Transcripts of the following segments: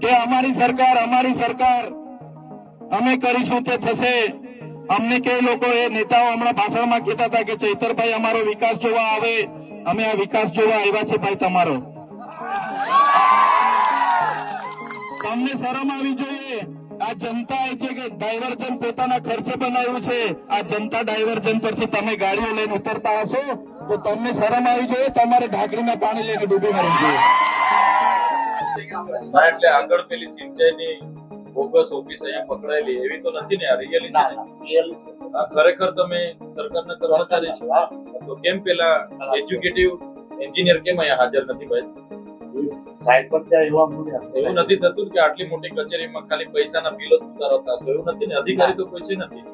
કે અમારી સરકાર અમારી સરકાર, અમે કરીશું તે થશે. અમને કે લોકો એ નેતાઓ હમણાં ભાષણમાં કહેતા હતા કે ચૈતરભાઈ, અમારો વિકાસ જોવા આવે. અમે આ વિકાસ જોવા આવ્યા છે ભાઈ તમારો. તમને શરમ આવી જોઈએ. આ જનતા એ છે કે ડાયવર્જન પોતાના ખર્ચે બનાવ્યું છે. આ જનતા ડાયવર્જન પરથી તમે ગાડીઓ લઈને ઉતરતા હશો, તો તમને શરમ આવી જોઈએ. તમારે ઢાંકણીમાં પાણી લઈને ડૂબી મરવું જોઈએ. ના એટલે આગળ પેલી સિંચાઈની બોગસ ઓફિસ અહીંયા પકડાયેલી એવી તો નથી ને આ રિયલી છે. ખરેખર તમે સરકારના કર્મચારી છો? તો કેમ પેલા એજ્યુકેટિવ એન્જિનિયર કેમ અહીંયા હાજર નથી ભાઈ? સાઈડ પર ત્યાં એવા મૂલ્ય એવું નથી થતું કે આટલી મોટી કચેરીમાં ખાલી પૈસાના બિલો ઉતારતા હશો? એવું નથી ને? અધિકારી તો કોઈ છે નથી.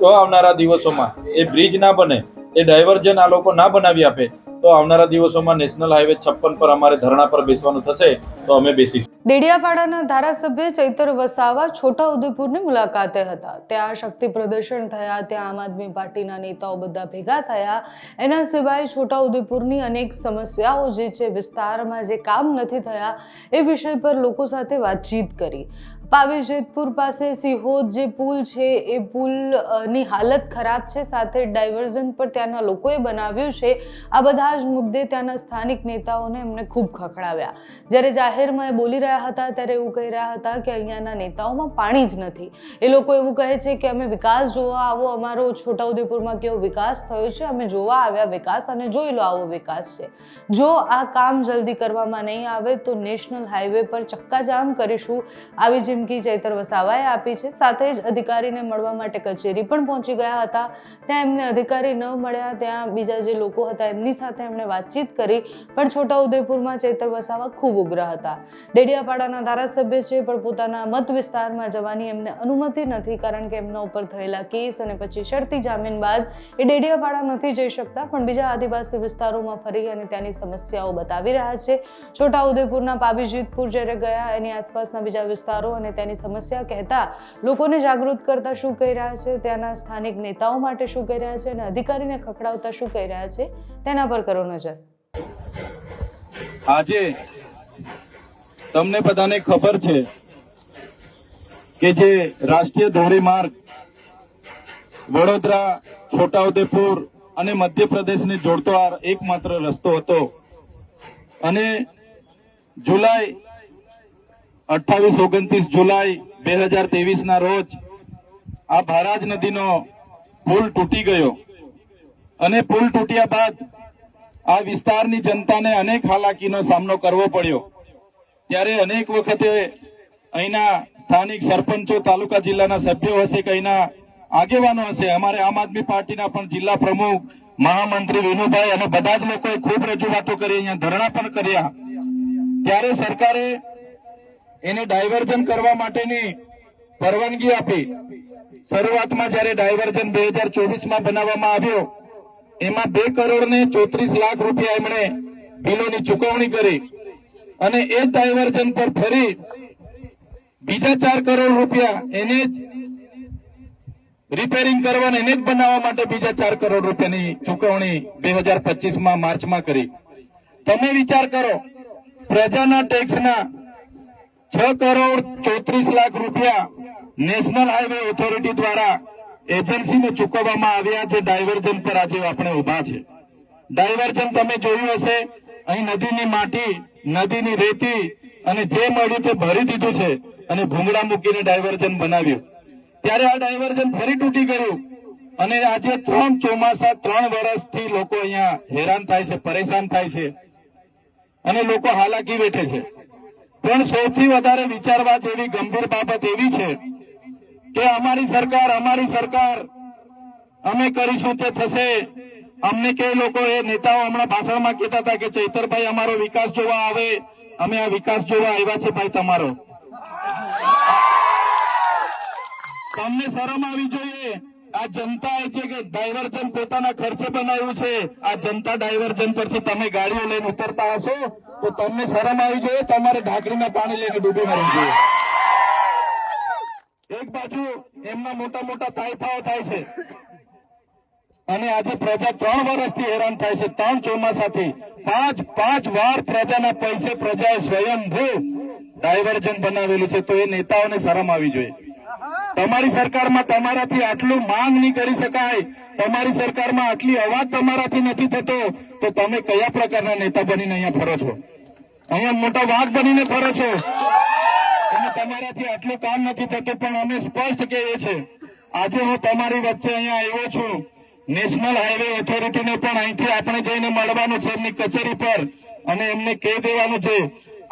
તો આવનારા દિવસોમાં એ બ્રિજ ના બને એ ડાયવર્જન આ લોકો ના બનાવી આપે તો આવનારા દિવસોમાં નેશનલ હાઈવે છપ્પન પર અમારે ધરણા પર બેસવાનું થશે, તો અમે બેસીશું. ડેડિયાપાડાના ધારાસભ્ય ચૈતર વસાવા છોટાઉદેપુરની મુલાકાતે હતા. ત્યાં શક્તિ પ્રદર્શન થયા, ત્યાં આમ આદમી પાર્ટીના નેતાઓ બધા ભેગા થયા. એના સિવાય છોટાઉદેપુરની અનેક સમસ્યાઓ જે છે, વિસ્તારમાં જે કામ નથી થયા, એ વિષય પર લોકો સાથે વાતચીત કરી. પાવી જેતપુર પાસે સિહોદ જે પુલ છે, એ પુલની હાલત ખરાબ છે. સાથે ડાયવર્ઝન પર ત્યાંના લોકોએ બનાવ્યું છે. આ બધા જ મુદ્દે ત્યાંના સ્થાનિક નેતાઓને એમને ખૂબ ખખડાવ્યા. જ્યારે જાહેરમાં એ બોલી રહ્યા હતા, ત્યારે એવું કહી રહ્યા હતા કે અહીંયાના નેતાઓમાં પાણી જ નથી. એ લોકો એવું કહે છે કે, અમે વિકાસ જોવા આવો. અમારો છોટાઉદેપુરમાં કેવો વિકાસ થયો છે? અમે જોવા આવ્યા વિકાસ અને જોઈ લો આવો વિકાસ છે. જો આ કામ જલ્દી કરવામાં નહીં આવે, તો નેશનલ હાઈવે પર ચક્કાજામ કરીશું. આવી ચીમકી ચૈતર વસાવાએ આપી છે. સાથે જ અધિકારીને મળવા માટે કચેરી પણ પહોંચી ગયા હતા. ત્યાં એમને અધિકારી ન મળ્યા, ત્યાં બીજા જે લોકો હતા એમની સાથે એમણે વાતચીત કરી, પણ છોટાઉદેપુરમાં ચૈતર વસાવા ખૂબ ઉગ્ર હતા. ડેડિયાપાડાના ધારાસભ્ય છે, પણ પોતાના મત વિસ્તારમાં જવાની એમને અનુમતિ નથી, કારણ કે એમના ઉપર થયેલા કેસ અને પછી શરતી જામીન બાદ એ ડેડિયાપાડા નથી જઈ શકતા, પણ બીજા આદિવાસી વિસ્તારોમાં ફરી અને ત્યાંની સમસ્યાઓ બતાવી રહ્યા છે. છોટાઉદેપુરના પાબીજીતપુર જ્યારે ગયા, એની આસપાસના બીજા વિસ્તારો અને તેની સમસ્યા કહેતા લોકોને જાગૃત કરતા શું કહી રહ્યા છે, ત્યાંના સ્થાનિક નેતાઓ માટે શું કહી રહ્યા છે અને અધિકારીને ખખડાવતા શું કહી રહ્યા છે, તેના પર કરો નજર. આજે તમને બધાને ખબર છે કે જે રાષ્ટ્રીય ધોરીમાર્ગ વડોદરા, છોટાઉદેપુર અને મધ્યપ્રદેશને જોડતો આ એકમાત્ર રસ્તો હતો. અને જુલાઈ અઠ્ઠાવીસ, ઓગણત્રીસ જુલાઈ બે હજાર ત્રેવીસ ના રોજ આ ભારાજ નદીનો પુલ તૂટી ગયો. અને પુલ તૂટ્યા બાદ આ વિસ્તારની જનતાને અનેક હાલાકીનો સામનો કરવો પડ્યો. ત્યારે અનેક વખતે અહીંના સ્થાનિક સરપંચો, તાલુકા જિલ્લાના સભ્યો હશે કે અહીંના આગેવાનો હશે. અમારે આમ આદમી પાર્ટીના પણ જિલ્લા પ્રમુખ, મહામંત્રી વિનુભાઈ અને બધા જ લોકોએ ખૂબ રજૂઆતો કરી, અહીંયા ધરણા પણ કર્યા. ત્યારે સરકારે એને ડાયવર્ઝન કરવા માટેની પરવાનગી આપી. શરૂઆતમાં જ્યારે ડાયવર્ઝન બે હજાર ચોવીસમાં બનાવવામાં આવ્યો, એમાં બે કરોડ ને ચોત્રીસ લાખ રૂપિયા એમણે બિલોની ચુકવણી કરી અને એ ડાયવર્ઝન પર ફરી બીજા ચાર કરોડ રૂપિયા એને જ રિપેરિંગ કરવાને એને જ બનાવવા માટે બીજા ચાર કરોડ રૂપિયાની ચુકવણી બે હજાર પચીસમાં માર્ચમાં કરી. તમે વિચાર કરો, પ્રજાના ટેક્સના છ કરોડ ચોત્રીસ લાખ રૂપિયા નેશનલ હાઈવે ઓથોરિટી દ્વારા એજન્સીને ચૂકવવામાં આવ્યા છે ડાયવર્ઝન પર આજે આપણે ઊભા છે. ડાયવર્ઝન તમે જોયું હશે, અહીં નદીની માટી, નદીની રેતી અને જે મળ્યું તે ભરી દીધું છે અને ભૂંગળા મૂકીને ડાયવર્ઝન બનાવ્યું. ત્યારે આ ડાયવર્ઝન ફરી તૂટી ગયું અને આજે ત્રણ ચોમાસા, ત્રણ વર્ષથી લોકો અહીંયા હેરાન થાય છે, પરેશાન થાય છે અને લોકો હાલાકી વેઠે છે. પણ સૌથી વધારે વિચારવા જેવી ગંભીર બાબત એવી છે કે અમારી સરકાર અમારી સરકાર, અમે કરીશું તે થશે. અમને કે લોકો એ નેતાઓ હમણાં ભાષણમાં કહેતા હતા કે ચૈતરભાઈ, અમારો વિકાસ જોવા આવે. અમે આ વિકાસ જોવા આવ્યા છે ભાઈ તમારો. તમને શરમ આવી જોઈએ? આ જનતા એ છે કે ડાયવર્ઝન પોતાના ખર્ચે બનાવ્યું છે. આ જનતા ડાયવર્જન પરથી તમે ગાડીઓ લઈને ઉતરતા હશો, તો તમને શરમ આવી જોઈએ, તમારે ઢાંકણીમાં પાણી લઈને ડૂબી મરવું જોઈએ. એક બાજુ એમના મોટા મોટા તાયફાઓ થાય છે. અને આજે પ્રજા ત્રણ વર્ષથી હેરાન થાય છે, ત્રણ ચોમાસાથી. પાંચ પાંચ વાર પ્રજાના પૈસે પ્રજાએ સ્વયંભૂ ડાયવર્જન બનાવેલું છે, તો એ નેતાઓને શરમ આવી જોઈએ. તમારી સરકારમાં તમારાથી આટલું માંગ નહીં કરી શકાય. તમારી સરકારમાં આટલી અવાજ તમારાથી નથી થતો. તો તમે કયા પ્રકારના નેતા બનીને અહીંયા ફરો છો? અહીંયા મોટા વાઘ બનીને ફરો છો? અને તમારાથી આટલું કામ નથી થતું, પણ અમે સ્પષ્ટ કહીએ છીએ. આજે હું તમારી વચ્ચે અહીંયા આવ્યો છું. નેશનલ હાઈવે ઓથોરિટીને પણ અહીંથી આપણે જઈને મળવાનું છે એમની કચેરી પર. અને એમને કહી દેવાનું છે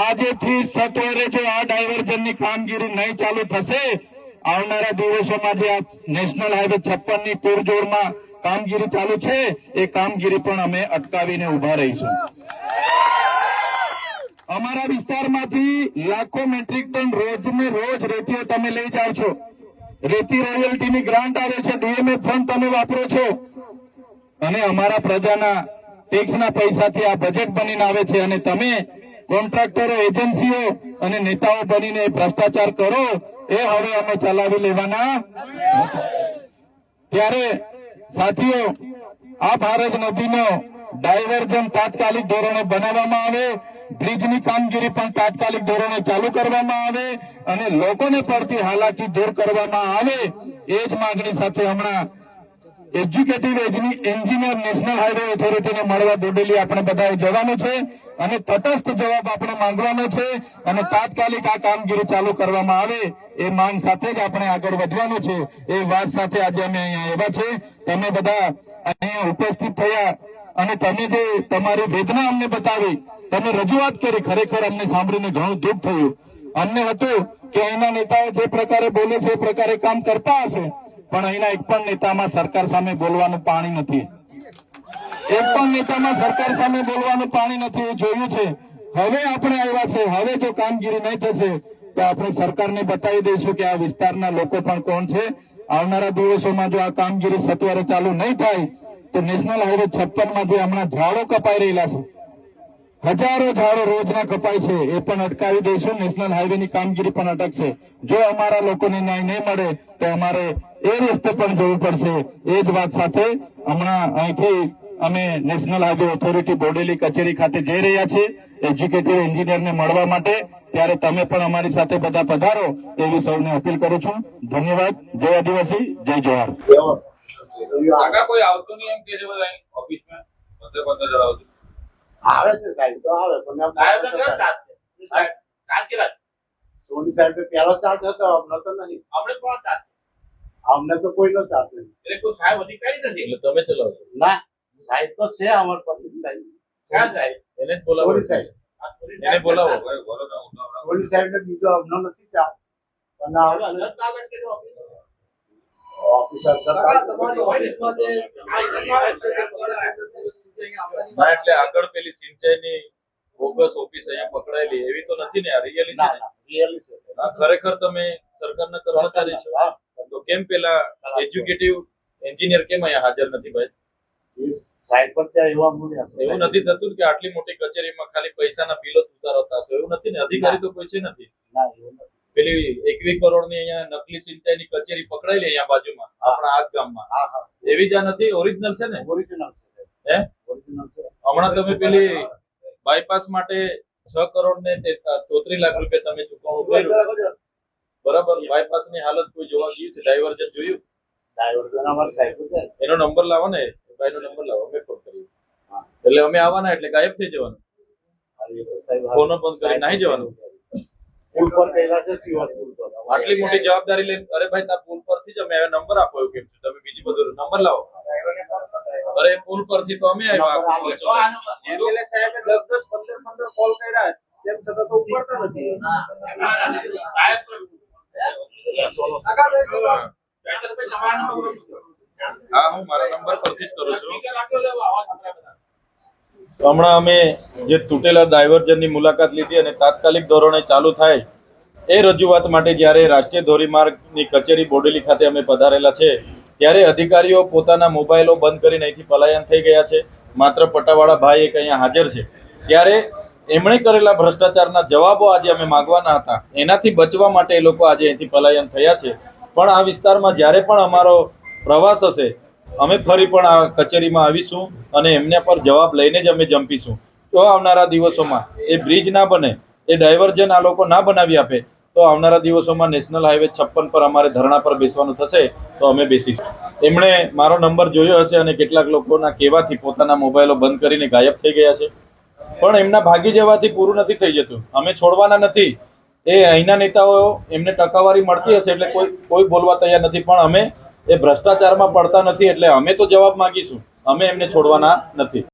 આજેથી સત્વરે જો આ ડાયવર્ઝનની કામગીરી નહીં ચાલુ થશે આવનારા દિવસોમાં જે નેશનલ હાઈવે છપ્પનની તોડજોડમાં કામગીરી ચાલુ છે, એ કામગીરી પણ અમે અટકાવીને ઊભા રહીશું. અમારા વિસ્તારમાંથી લાખો મેટ્રિક ટન રોજને રોજ રેતીઓ તમે લઈ જાઓ છો. રેતી રોયલ્ટીની ગ્રાન્ટ આવે છે, ડીએમએ ફંડ તમે વાપરો છો. અને અમારા પ્રજાના ટેક્સના પૈસાથી આ બજેટ બનીને આવે છે અને તમે કોન્ટ્રાક્ટરો, એજન્સીઓ અને નેતાઓ બનીને ભ્રષ્ટાચાર કરો, એ હવે અમે ચલાવી લેવાના ત્યારે, સાથીઓ, આ ભારત નદીનો ડાયવર્ઝન તાત્કાલિક ધોરણે બનાવવામાં આવે, બ્રિજની કામગીરી પણ તાત્કાલિક ધોરણે ચાલુ કરવામાં આવે અને લોકોને પડતી હાલાકી દૂર કરવામાં આવે, એ જ માંગણી સાથે હમણાં એજ્યુકેટિવ એન્જિનિયર નેશનલ હાઈવે ઓથોરિટીને મળવા બોડેલી આપણે બધાએ જવાનું છે. અને તટસ્થ જવાબ આપણે માંગવાનો છે અને તાત્કાલિક આ કામગીરી ચાલુ કરવામાં આવે એ માંગ સાથે જ આપણે આગળ વધવાનું છે. એ વાત સાથે આજે અમે અહીંયા આવ્યા છે. તમે બધા અહીંયા ઉપસ્થિત થયા અને તમે જે તમારી વેદના અમને બતાવી, તમે રજૂઆત કરી, ખરેખર અમને સાંભળીને ઘણું દુઃખ થયું. અમને હતું કે અહીંના નેતાઓ જે પ્રકારે બોલે છે, એ પ્રકારે કામ કરતા હશે, પણ અહીંના એક પણ નેતામાં સરકાર સામે બોલવાનું પાણી નથી. એક પણ નેતામાં સરકાર સામે બોલવાનું પાણી નથી જોયું છે. હવે આપણે આવ્યા છે. હવે જો કામગીરી નહીં થશે, તો આપણે સરકારને બતાવી દઈશું કે આ વિસ્તારના લોકો પણ કોણ છે. આવનારા દિવસોમાં જો આ કામગીરી સત્વરે ચાલુ નહીં થાય, તો નેશનલ હાઈવે છપ્પનમાં જે હમણાં ઝાડો કપાઈ રહેલા છે. હજારો ઝાડો રોજના કપાય છે. એ પણ અટકાવી દઈશું. નેશનલ હાઈવે ની કામગીરી પણ અટકશે. જો અમારા લોકોને ન્યાય નહીં મળે, તો અમારે એ રસ્તે પણ જવું પડશે. એ જ વાત સાથે હમણાં અહીંથી અમે નેશનલ હાઈવે ઓથોરિટી બોડેલી કચેરી ખાતે જઈ રહ્યા છીએ એજ્યુકેટિવ એન્જિનિયરને મળવા માટે. ત્યારે તમે પણ અમારી સાથે બધા પધારો એવી સૌને અપીલ કરું છું. ધન્યવાદ. જય આદિવાસી. જય જોહાર કોઈ આવતું નહીં એમ કે ઓફિસમાં? આવે છે સાહેબ તો આવે પણ ને સોની સાહેબ પહેલો ચાર્જ હતો અમને તો નહીં. કોણ ચાર્જ અમને તો કોઈનો ચાર્જ નહીં. એટલે કોઈ સાહેબ અધિકારી નથી? એટલે તમે ચલાવો ના સાહેબ તો છે અમાર પત્ની સાહેબ. ક્યાં સાહેબ? એને બોલાવો. સાહેબ. એને બોલાવો. સોની સાહેબ ને બીજો અવનો નથી ચા. પણ ઓફિસર એટલે આગળ પેલી સિંચાઈની બોગસ ઓફિસ અહીંયા પકડાયેલી એવી તો નથી ને આ રિયલી છે રિયલી ખરેખર તમે સરકારના કર્મચારી છો. તો કેમ પેલા એજ્યુકેટિવ એન્જિનિયર કેમ અહીંયા હાજર નથી ભાઈ? એ પર ત્યાં એવા નથી થતું કે આટલી મોટી કચેરીમાં ખાલી પૈસાના બિલો ઉતારતા હશો. એવું નથી ને? અધિકારી તો કોઈ છે નથી. ના એવું નથી. પેલી એકવી કરોડની અહીંયા નકલી સિંચાઈની કચેરી પકડાયેલી અહીંયા બાજુમાં આપણા આ ગામમાં. એવી જ નથી? ઓરિજિનલ છે ને? ઓરિજિનલ છે. હે? ઓરિજિનલ છે. હમણાં તમે પેલી બાયપાસ માટે છ કરોડ ને ચોત્રીસ લાખ રૂપિયા તમે ચૂકવણું કર્યું. બરાબર? બાયપાસની હાલત કોઈ જોવા ગયું છે? ડાયવર્જન જોયું? ડાયવર્જન અમારે સાહેબ છે. એનો નંબર લાવો ને. ભાઈ નો નંબર લાવો અમે ફોન કરીએ. એટલે અમે આવવાના એટલે ગાયબ થઈ જવાનું. ફોનો બંધ કરી નાહી જવાનું. પુલ પર ગયેલા છે પુલ પર. આટલી મોટી જવાબદારી લઈને અરે ભાઈ તા પુલ પરથી જ અમે હવે નંબર આપો એવું કેમ છે? તમે બીજી બધું નંબર લાવો. અરે પુલ પરથી તો અમે આવ્યા. એમએલએ સાહેબે દસ દસ પંદર પંદર કોલ કર્યા. તેમ છતાં તો ઉપડતા નથી. સાહેબ તો- કાકા, ભાઈ, જવાનું હતું. હા, હું મારા નંબર પરથી જ કરું છું. હમણાં અમે જે તૂટેલા ડાયવર્જનની મુલાકાત લીધી અને તાત્કાલિક ધોરણે ચાલુ થાય એ રજૂઆત માટે જ્યારે રાષ્ટ્રીય ધોરીમાર્ગની કચેરી બોડેલી ખાતે અમે પધારેલા છે, ત્યારે અધિકારીઓ પોતાના મોબાઈલો બંધ કરીને અહીંથી પલાયન થઈ ગયા છે. માત્ર પટાવાળા ભાઈ એક અહીંયા હાજર છે. ત્યારે એમણે કરેલા ભ્રષ્ટાચારના જવાબો આજે અમે માગવાના હતા. એનાથી બચવા માટે એ લોકો આજે અહીંથી પલાયન થયા છે. પણ આ વિસ્તારમાં જ્યારે પણ અમારો પ્રવાસ હશે અમે ફરી પણ આ કચેરીમાં આવીશું અને એમના પર જવાબ લઈને જ અમે જંપીશું. જો આવનારા દિવસોમાં એ બ્રિજ ના બને, એ ડાયવર્ઝન આ લોકો ના બનાવી આપે, તો આવનારા દિવસોમાં નેશનલ હાઈવે છપ્પન પર અમારે ધરણા પર બેસવાનું થશે, તો અમે બેસીશું. એમણે મારો નંબર જોયો હશે અને કેટલાક લોકોના કહેવાથી પોતાના મોબાઈલો બંધ કરીને ગાયબ થઈ ગયા છે. પણ એમના ભાગી જવાથી પૂરું નથી થઈ જતું. અમે છોડવાના નથી. એ અહીંના નેતાઓ એમને ટકાવારી મળતી હશે એટલે કોઈ કોઈ બોલવા તૈયાર નથી. પણ અમે એ ભ્રષ્ટાચારમાં પડતા નથી એટલે અમે તો જવાબ માંગીશું. અમે એમને છોડવાના નથી.